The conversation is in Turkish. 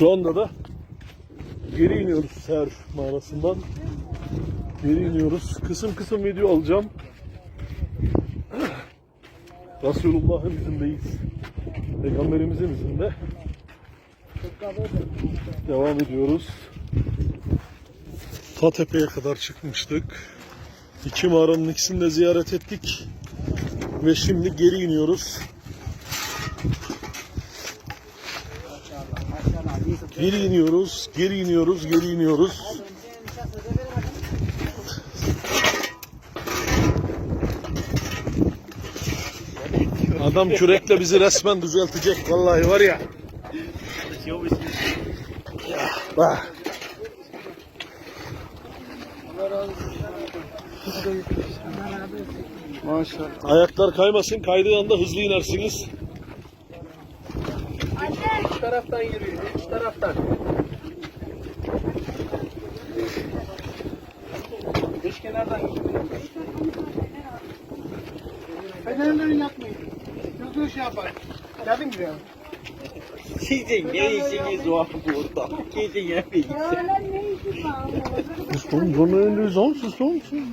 Şu anda da geri iniyoruz Ser mağarasından. Geri iniyoruz. Kısım kısım video alacağım. Resulullah'ın izindeyiz. Peygamberimizin izinde. Devam ediyoruz. Ta tepeye kadar çıkmıştık. İki mağaranın ikisini de ziyaret ettik. Ve şimdi geri iniyoruz. Geri iniyoruz, geri iniyoruz, geri iniyoruz. Adam kürekle bizi resmen düzeltecek vallahi var ya. Bak. Maşallah. Ayaklar kaymasın, kaydığı anda hızlı inersiniz. Üç taraftan yürüyor. Üç taraftan. Beş kenardan yürüyor. Fenerleri yapmayın. Hızlı şey yapar. Geldin mi ya? Sizin ne işiniz var burada? Gidin hepiniz. Son, son, son, son, son.